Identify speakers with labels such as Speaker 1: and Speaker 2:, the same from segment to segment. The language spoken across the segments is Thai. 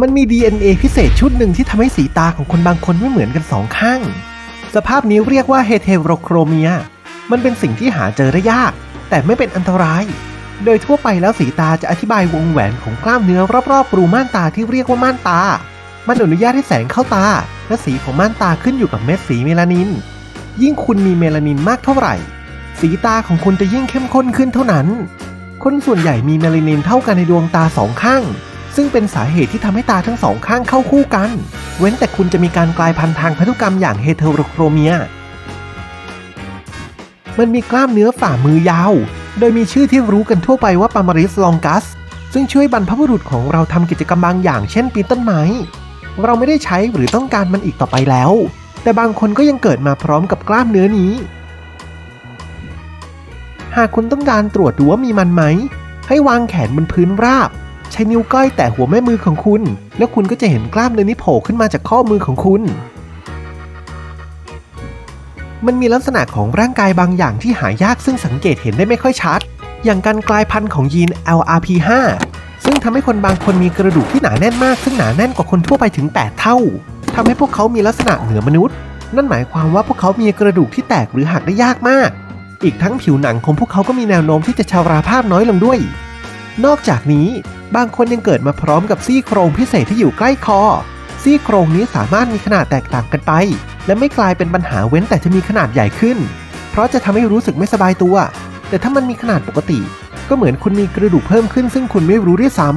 Speaker 1: มันมี DNA พิเศษชุดหนึ่งที่ทำให้สีตาของคนบางคนไม่เหมือนกันสองข้าง สภาพนี้เรียกว่าเฮเทโรโครเมีย มันเป็นสิ่งที่หาเจอได้ยาก แต่ไม่เป็นอันตราย โดยทั่วไปแล้วสีตาจะอธิบายวงแหวนของกล้ามเนื้อรอบๆรูม่านตาที่เรียกว่าม่านตา มันอนุญาตให้แสงเข้าตา และสีของม่านตาขึ้นอยู่กับเม็ดสีเมลานิน ยิ่งคุณมีเมลานินมากเท่าไหร่ สีตาของคุณจะยิ่งเข้มข้นขึ้นเท่านั้น คนส่วนใหญ่มีเมลานินเท่ากันในดวงตาสองข้าง ซึ่งเป็นสาเหตุที่ทำให้ตาทั้งสองข้างเข้าคู่กัน เว้นแต่คุณจะมีการกลายพันธุ์ทางพันธุกรรมอย่างเฮเทโรโครเมีย มันมีกล้ามเนื้อฝ่ามือยาว โดยมีชื่อที่รู้กันทั่วไปว่าปามาริสลองกัส ซึ่งช่วยบรรพบุรุษของเราทำกิจกรรมบางอย่างเช่นปีนต้นไม้ เราไม่ได้ใช้หรือต้องการมันอีกต่อไปแล้ว แต่บางคนก็ยังเกิดมาพร้อมกับกล้ามเนื้อนี้ หากคุณต้องการตรวจดูว่ามีมันไหม ให้วางแขนบนพื้นราบ ใช้นิ้วก้อยแตะหัวแม่มือของคุณ แล้วคุณก็จะเห็นกล้ามเนื้อนี้โผล่ขึ้นมาจากข้อมือของคุณ มันมีลักษณะของร่างกายบางอย่างที่หายากซึ่งสังเกตเห็นได้ไม่ค่อยชัด อย่างการกลายพันธุ์ของยีน LRP5 ซึ่งทำให้คนบางคนมีกระดูกที่หนาแน่นมาก ซึ่งหนาแน่นกว่าคนทั่วไปถึง 8 เท่าทำให้พวกเขามีลักษณะเหนือมนุษย์ นั่นหมายความว่าพวกเขามีกระดูกที่แตกหรือหักได้ยากมาก อีกทั้งผิวหนังของพวกเขาก็มีแนวโน้มที่จะชาราภาพน้อยลงด้วย นอกจากนี้บางคนยังเกิดมาพร้อมกับซี่โครงพิเศษที่อยู่ใกล้คอ ซี่โครงนี้สามารถมีขนาดแตกต่างกันไป และไม่กลายเป็นปัญหาเว้นแต่จะมีขนาดใหญ่ขึ้น เพราะจะทำให้รู้สึกไม่สบายตัว แต่ถ้ามันมีขนาดปกติ ก็เหมือนคุณมีกระดูกเพิ่มขึ้น ซึ่งคุณไม่รู้ด้วยซ้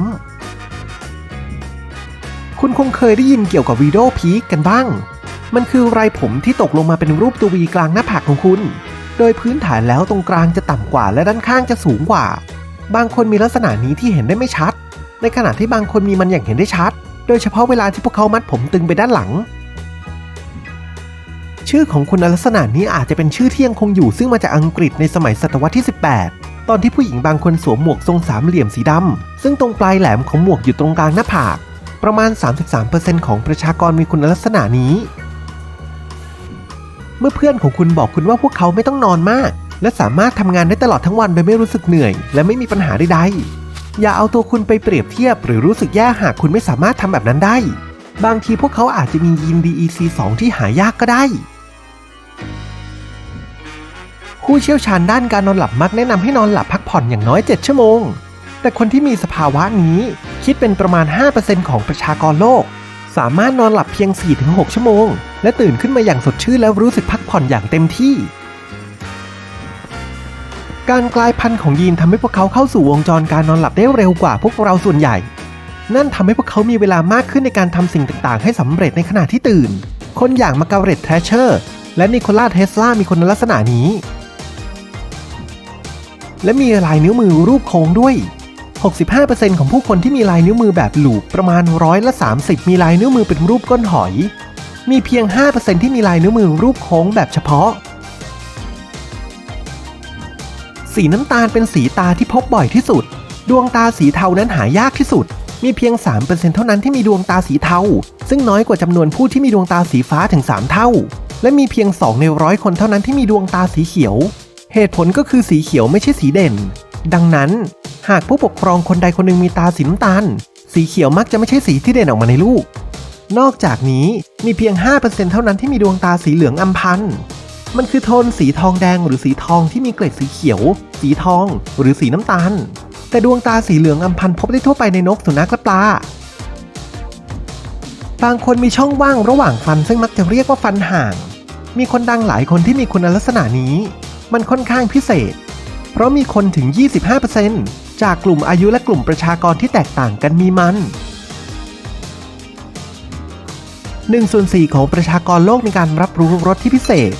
Speaker 1: ำคุณคงเคยได้ยินเกี่ยวกับวีโดพีกกันบ้าง มันคือไรผมที่ตกลงมาเป็นรูปตัววีกลางหน้าผากของคุณ โดยพื้นฐานแล้วตรงกลางจะต่ำกว่าและด้านข้างจะสูงกว่า บางคนมีลักษณะนี้ที่เห็นได้ไม่ชัด ในขณะที่บางคนมีมันอย่างเห็นได้ชัด โดยเฉพาะเวลาที่พวกเขามัดผมตึงไปด้านหลัง ชื่อของคุณลักษณะนี้อาจจะเป็นชื่อที่ยังคงอยู่ซึ่งมาจากอังกฤษในสมัยศตวรรษที่ 18 ตอนที่ผู้หญิงบางคนสวมหมวกทรงสามเหลี่ยมสีดำซึ่งตรงปลายแหลมของหมวกอยู่ตรงกลางหน้าผาก ประมาณ 33%ของประชากรมีคุณลักษณะนี้ เมื่อเพื่อนของคุณบอกคุณว่าพวกเขาไม่ต้องนอนมาก และสามารถทำงานได้ตลอดทั้งวันโดยไม่รู้สึกเหนื่อย และไม่มีปัญหาใดๆ อย่าเอาตัวคุณไปเปรียบเทียบ หรือรู้สึกแย่หากคุณไม่สามารถทำแบบนั้นได้ บางทีพวกเขาอาจจะมียีน DEC2 ที่หายากก็ได้ ผู้เชี่ยวชาญด้านการนอนหลับมักแนะนำให้นอนหลับพักผ่อนอย่างน้อย 7 ชั่วโมง แต่คนที่มีสภาวะนี้คิดเป็นประมาณ 5%ของประชากรโลก สามารถนอนหลับเพียง 4-6 ชั่วโมง และตื่นขึ้นมาอย่างสดชื่นแล้วรู้สึกพักผ่อนอย่างเต็มที่ การกลายพันธุ์ของยีนทำให้พวกเขาเข้าสู่วงจรการนอนหลับได้เร็วกว่าพวกเราส่วนใหญ่ นั่นทำให้พวกเขามีเวลามากขึ้นในการทำสิ่งต่างๆ ให้สำเร็จในขณะที่ตื่น คนอย่างมาการเร็ตแทชเชอร์ และนิโคลาเทสลามีคุณลักษณะนี้ และมีลายนิ้วมือรูปโค้งด้วย 65%ของผู้คนที่มีลายนิ้วมือแบบหลูปประมาณร้อยละ30 มีลายนิ้วมือเป็นรูปก้นหอย มีเพียง 5%ที่มีลายนิ้วมือรูปโค้งแบบเฉพาะ สีน้ำตาลเป็นสีตาที่พบบ่อยที่สุด ดวงตาสีเทานั้นหายากที่สุด มีเพียง 3%เท่านั้นที่มีดวงตาสีเทา ซึ่งน้อยกว่าจำนวนผู้ที่มีดวงตาสีฟ้าถึง 3 เท่า และมีเพียง 2 ในร้อยคนเท่านั้นที่มีดวงตาสีเขียว เหตุผลก็คือสีเขียวไม่ใช่สีเด่น ดังนั้น หากผู้ปกครองคนใดคนหนึ่งมีตาสีน้ำตาล สีเขียวมักจะไม่ใช่สีที่เด่นออกมาในลูก นอกจากนี้มีเพียง 5%เท่านั้นที่มีดวงตาสีเหลืองอำพันธ์ มันคือโทนสีทองแดงหรือสีทองที่มีเกล็ดสีเขียว สีทอง หรือสีน้ำตาล แต่ดวงตาสีเหลืองอำพันพบได้ทั่วไปในนกสุนัขและปลา บางคนมีช่องว่างระหว่างฟันซึ่งมักจะเรียกว่าฟันห่าง มีคนดังหลายคนที่มีคุณลักษณะนี้ มันค่อนข้างพิเศษ เพราะมีคนถึง 25%จากกลุ่มอายุและกลุ่มประชากรที่แตกต่างกันมีมัน1ส่วน4ของประชากรโลกในการรับรู้รสที่พิเศษ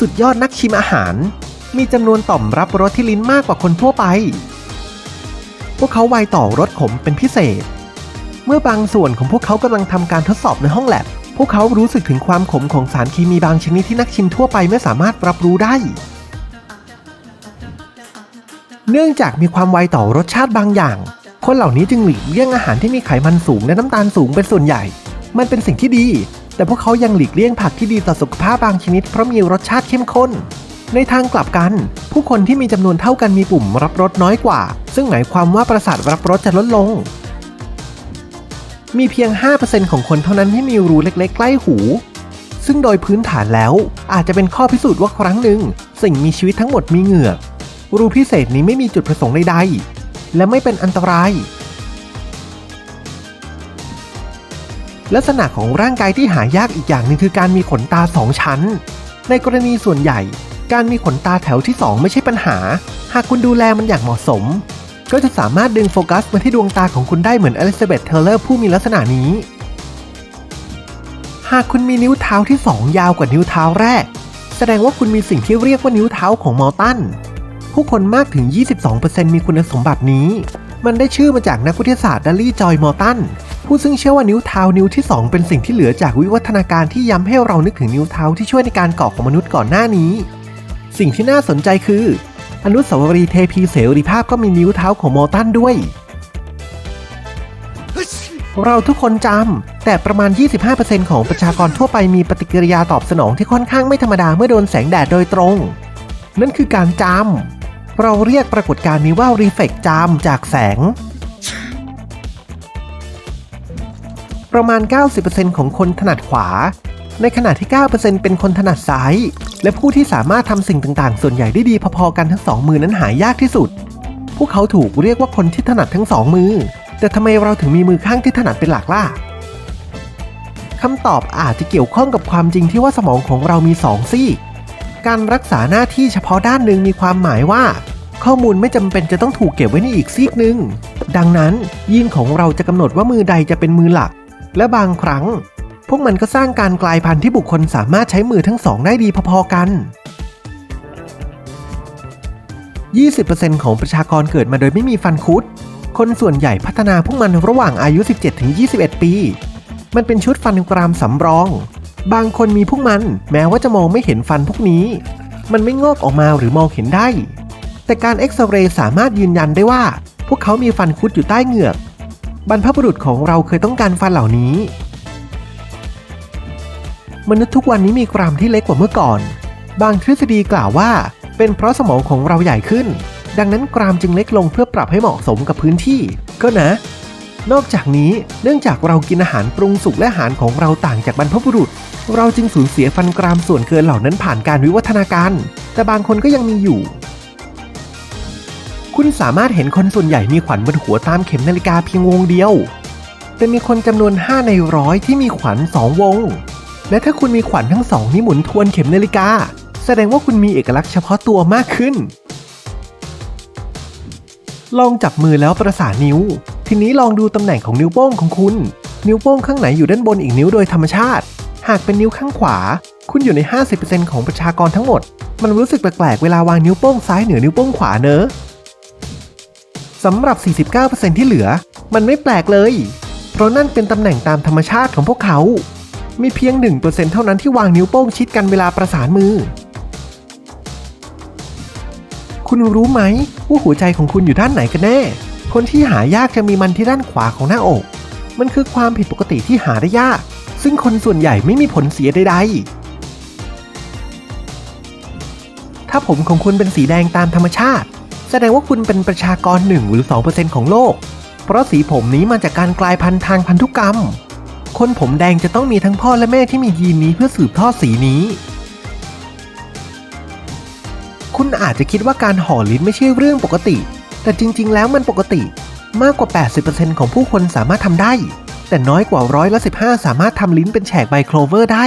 Speaker 1: สุดยอดนักชิมอาหาร มีจำนวนต่อมรับรสที่ลิ้นมากกว่าคนทั่วไป พวกเขาไวต่อรสขมเป็นพิเศษ เมื่อบางส่วนของพวกเขากำลังทำการทดสอบในห้องแลบ พวกเขารู้สึกถึงความขมของสารเคมีบางชนิดที่นักชิมทั่วไปไม่สามารถรับรู้ได้ เนื่องจากมีความไวต่อรสชาติบางอย่าง คนเหล่านี้จึงหลีกเลี่ยงอาหารที่มีไขมันสูงและน้ำตาลสูงเป็นส่วนใหญ่ มันเป็นสิ่งที่ดี แต่พวกเขายังหลีกเลี่ยงผักที่ดีต่อสุขภาพบางชนิดเพราะมีรสชาติเข้มข้น ในทางกลับกัน ผู้คนที่มีจำนวนเท่ากันมีปุ่มรับรสน้อยกว่า ซึ่งหมายความว่าประสาทรับรสจะลดลง มีเพียง 5%ของคนเท่านั้นที่มีรูเล็กๆ ใกล้หู ซึ่งโดยพื้นฐานแล้วอาจจะเป็นข้อพิสูจน์ว่าครั้งหนึ่งสิ่งมีชีวิตทั้งหมดมีเหงือก รูพิเศษนี้ไม่มีจุดประสงค์ใดๆและไม่เป็นอันตราย ลักษณะของร่างกายที่หายากอีกอย่างหนึ่งคือการมีขนตาสองชั้น ในกรณีส่วนใหญ่ การมีขนตาแถวที่ 2 ไม่ใช่ปัญหา หากคุณดูแลมันอย่างเหมาะสม ก็จะสามารถดึงโฟกัสมาที่ดวงตาของคุณได้เหมือนอลิซาเบธเทเลอร์ผู้มีลักษณะนี้ หากคุณมีนิ้วเท้าที่ 2 ยาวกว่านิ้วเท้าแรก แสดงว่าคุณมีสิ่งที่เรียกว่านิ้วเท้าของมอร์ตันผู้คนมากถึง 22%มีคุณสมบัตินี้ มันได้ชื่อมาจากนักวิทยาศาสตร์ดัลลี่จอยมอร์ตัน ผู้ซึ่งเชื่อว่านิ้วเท้านิ้วที่ 2 เป็นสิ่งที่เหลือจากวิวัฒนาการที่ย้ำให้เรานึกถึงนิ้วเท้าที่ช่วยในการก่อของมนุษย์ก่อนหน้านี้ สิ่งที่น่าสนใจคือ อนุสาวรีย์เทพีเสรีภาพก็มีนิ้วเท้าของมอตันด้วย เราทุกคนจำแต่ประมาณ 25%ของประชากรทั่วไปมีปฏิกิริยาตอบสนองที่ค่อนข้างไม่ธรรมดาเมื่อโดนแสงแดดโดยตรง นั่นคือการจำเราเรียกปรากฏการณ์นี้ว่ารีเฟกจามจากแสง ประมาณ 90%ของคนถนัดขวา ในขณะที่ 9%เป็นคนถนัดซ้าย และผู้ที่สามารถทำสิ่งต่างๆ ส่วนใหญ่ได้ดีพอๆกันทั้งสองมือนั้นหายากที่สุด พวกเขาถูกเรียกว่าคนที่ถนัดทั้งสองมือ แต่ทำไมเราถึงมีมือข้างที่ถนัดเป็นหลักล่ะคำตอบอาจจะเกี่ยวข้องกับความจริงที่ว่าสมองของเรามีสองซี่การรักษาหน้าที่เฉพาะด้านหนึ่งมีความหมายว่า ข้อมูลไม่จำเป็นจะต้องถูกเก็บไว้ในอีกซีกหนึ่ง ดังนั้นยีนของเราจะกำหนดว่ามือใดจะเป็นมือหลัก และบางครั้ง พวกมันก็สร้างการกลายพันธุ์ที่บุคคลสามารถใช้มือทั้งสองได้ดีพอๆกัน 20%ของประชากรเกิดมาโดยไม่มีฟันคุด คนส่วนใหญ่พัฒนาพวกมันระหว่างอายุ 17-21 ปี มันเป็นชุดฟันกรามสำรอง บางคนมีพวกมันแม้ว่าจะมองไม่เห็นฟันพวกนี้ มันไม่งอกออกมาหรือมองเห็นได้ แต่การเอ็กซเรย์สามารถยืนยันได้ว่า พวกเขามีฟันคุดอยู่ใต้เหงือก บรรพบุรุษของเราเคยต้องการฟันเหล่านี้ มนุษย์ทุกวันนี้มีกรามที่เล็กกว่าเมื่อก่อน บางทฤษฎีกล่าวว่า เป็นเพราะสมองของเราใหญ่ขึ้น ดังนั้นกรามจึงเล็กลงเพื่อปรับให้เหมาะสมกับพื้นที่ ก็นะ นอกจากนี้เนื่องจากเรากินอาหารปรุงสุกและอาหารของเราต่างจากบรรพบุรุษ เราจึงสูญเสียฟันกรามส่วนเกินเหล่านั้นผ่านการวิวัฒนาการ แต่บางคนก็ยังมีอยู่ คุณสามารถเห็นคนส่วนใหญ่มีขวัญบนหัวตามเข็มนาฬิกาเพียงวงเดียว แต่มีคนจำนวน 5 ในร้อยที่มีขวัญ2วง และถ้าคุณมีขวัญทั้งสองนี้หมุนทวนเข็มนาฬิกา แสดงว่าคุณมีเอกลักษณ์เฉพาะตัวมากขึ้น ลองจับมือแล้วประสานนิ้ว ทีนี้ลองดูตำแหน่งของนิ้วโป้งของคุณ นิ้วโป้งข้างไหนอยู่ด้านบนอีกนิ้วโดยธรรมชาติ หากเป็นนิ้วข้างขวา คุณอยู่ใน 50%ของประชากรทั้งหมด มันรู้สึกแปลกๆเวลาวางนิ้วโป้งซ้ายเหนือนิ้วโป้งขวาเนอะ สำหรับ 49%ที่เหลือ มันไม่แปลกเลย เพราะนั่นเป็นตำแหน่งตามธรรมชาติของพวกเขา มีเพียง 1%เท่านั้นที่วางนิ้วโป้งชิดกันเวลาประสานมือ คุณรู้ไหมว่าหัวใจของคุณอยู่ด้านไหนกันแน่ คนที่หายากจะมีมันที่ด้านขวาของหน้าอก มันคือความผิดปกติที่หาได้ยาก ซึ่งคนส่วนใหญ่ไม่มีผลเสียใดๆ ถ้าผมของคุณเป็นสีแดงตามธรรมชาติ แสดงว่าคุณเป็นประชากร 1 หรือ 2%ของโลก เพราะสีผมนี้มาจากการกลายพันธุ์ทางพันธุกรรม คนผมแดงจะต้องมีทั้งพ่อและแม่ที่มียีนนี้เพื่อสืบทอดสีนี้ คุณอาจจะคิดว่าการห่อลิ้นไม่ใช่เรื่องปกติ แต่จริง ๆ แล้วมันปกติ มากกว่า 80%ของผู้คนสามารถทำได้ แต่น้อยกว่าร้อยละ15 สามารถทำลิ้นเป็นแฉกใบโคลเวอร์ได้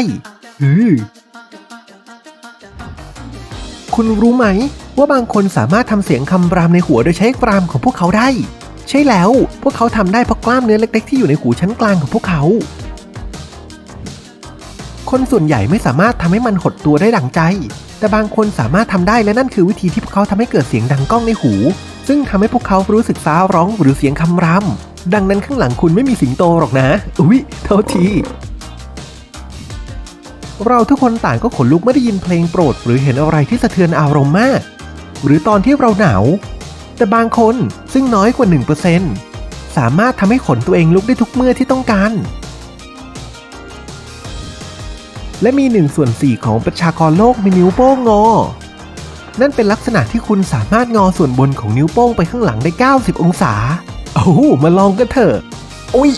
Speaker 1: อือคุณรู้ไหม ว่าบางคนสามารถทำเสียงคำรามในหัวโดยใช้กรามของพวกเขาได้ ใช่แล้ว พวกเขาทำได้เพราะกล้ามเนื้อเล็กๆที่อยู่ในหูชั้นกลางของพวกเขา คนส่วนใหญ่ไม่สามารถทำให้มันหดตัวได้ดังใจ แต่บางคนสามารถทำได้และนั่นคือวิธีที่พวกเขาทำให้เกิดเสียงดังก้องในหู ซึ่งทำให้พวกเขารู้สึกฟ้าร้องหรือเสียงคำรามดังนั้นข้างหลังคุณไม่มีสิงโตหรอกนะ อุ๊ยโทษที เราทุกคนต่างก็ขนลุกเมื่อได้ยินเพลงโปรด หรือเห็นอะไรที่สะเทือนอารมณ์มาก หรือตอนที่เราหนาว แต่บางคนซึ่งน้อยกว่า 1%สามารถทำให้ขนตัวเองลุกได้ทุกเมื่อที่ต้องการ และมี 1 ส่วน 4 ของประชากรโลกมีนิ้วโป้งงอ นั่นเป็นลักษณะที่คุณสามารถงอส่วนบนของนิ้วโป้งไปข้างหลังได้ 90 องศาเอามาลองกันเถอะ อุ้ย